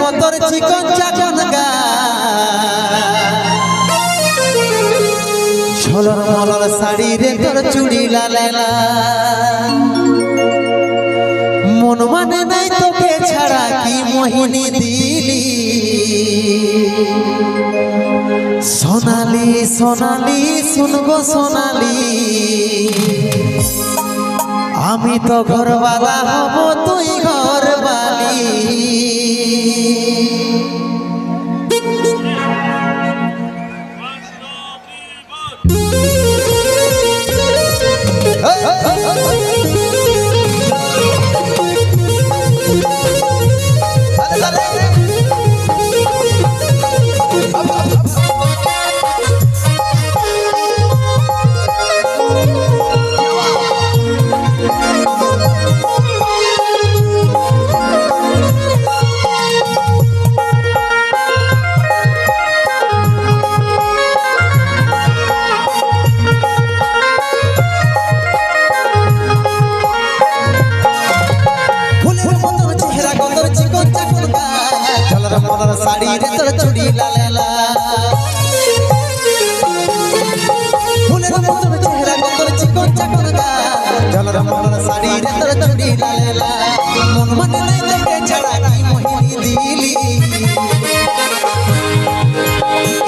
মতর চিকন চাকন গা। ঝলর মলর শাড়ি রে তোর চুড়ি লালেলা। মন মানে নাই তোকে ছাড়া কি মোহিনী দিলি। সোনালি সোনালি, শুনব সোনালি। আমি তো ঘরওয়ালা হব তুই ঘরবালি। ফুলের মলর শাড়ি রে তোর চুড়ি লালেলা ফুলের মতন চেহারা কতর চিকন চাকন গা। ঝলর মলর শাড়ি রে তোর চুড়ি লালেলা মন মানে নাই তোকে ছাড়া কি মোহিনী দিলি।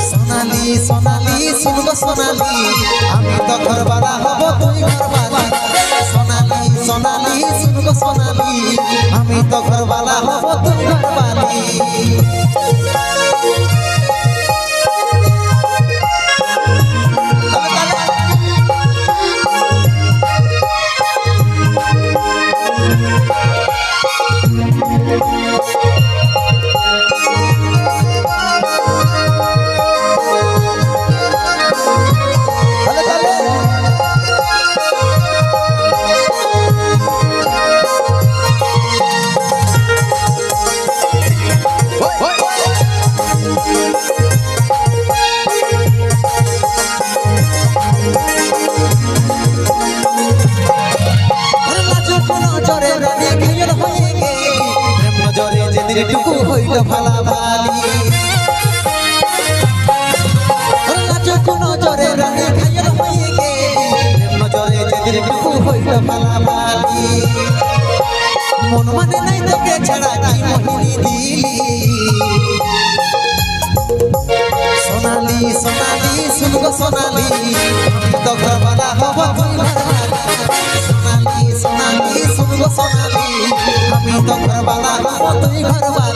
সোনালি সোনালি, শুনব সোনালি। আমি তো ঘরবালা হব তুই ঘরবালা সোনালি সোনালি, শুনব সোনালি। নজরে যেদিন টুকু হইল ভালা ভালি আরে নাচো কোন জরে রানী খাইল প্রেম নজরে যেদিন টুকু হইল ভালা ভালি মন মানে নাই তোকে ছাড়া কি মোহিনী দিলি। সোনালি সোনালি, শুনব সোনালি। আমি ঘর ঘরবালা হব তুই ঘরবালি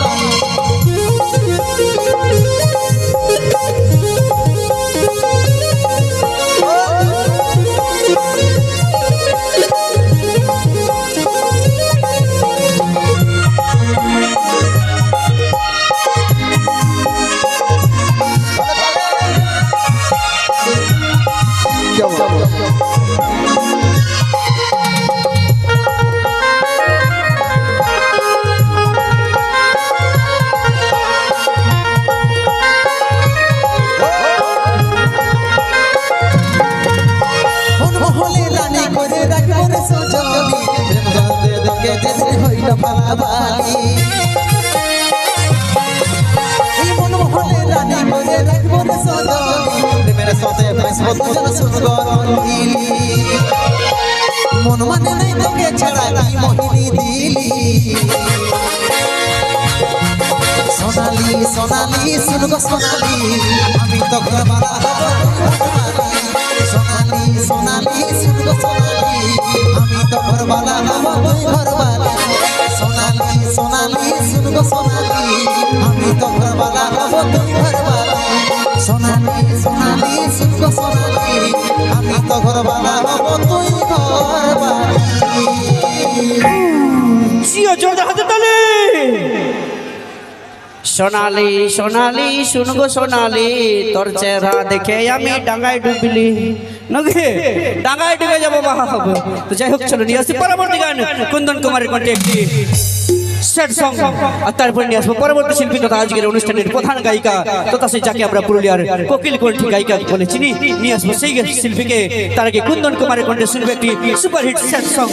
যেদিন হইল পালাবালি এই মন হলে রানী করে রাখব রে সজনী প্রেমের সাথে বাঁচবো দুজন শুনব রঙ্গিলি মন মানে নাই তোকে ছাড়া কি মোহিনী দিলি। সোনালি সোনালি শুনব সোনালি। আমি তো ঘরবালা হব সোনালি সোনালি শুনব সোনালি। আমি তো ঘরবালা হব তুই সোনালি শুনব সোনালি তালি। সোনালি তোর চেহারা দেখে আমি ডাঙ্গায় ডুবলি। নগে, ডাঙ্গায় ডুবে যাব বাবা তো যাই হোক, চলো নিয়ে আসি পরবর্তী গান। কুন্দন কুমারের কণ্ঠে একটি। Sad song. আর তারপরে নিয়ে আসব পরবর্তী শিল্পী তথা আজকের অনুষ্ঠানের প্রধান গায়িকা তথা সেই যাকে আমরা পুরুলিয়ার কোকিল কণ্ঠী গায়িকা বলে চিনি, নিয়ে আসব সেই শিল্পীকে, তার আগে কুন্দন কুমারের কণ্ঠে শুনবে একটি সুপারহিট স্যাড সং।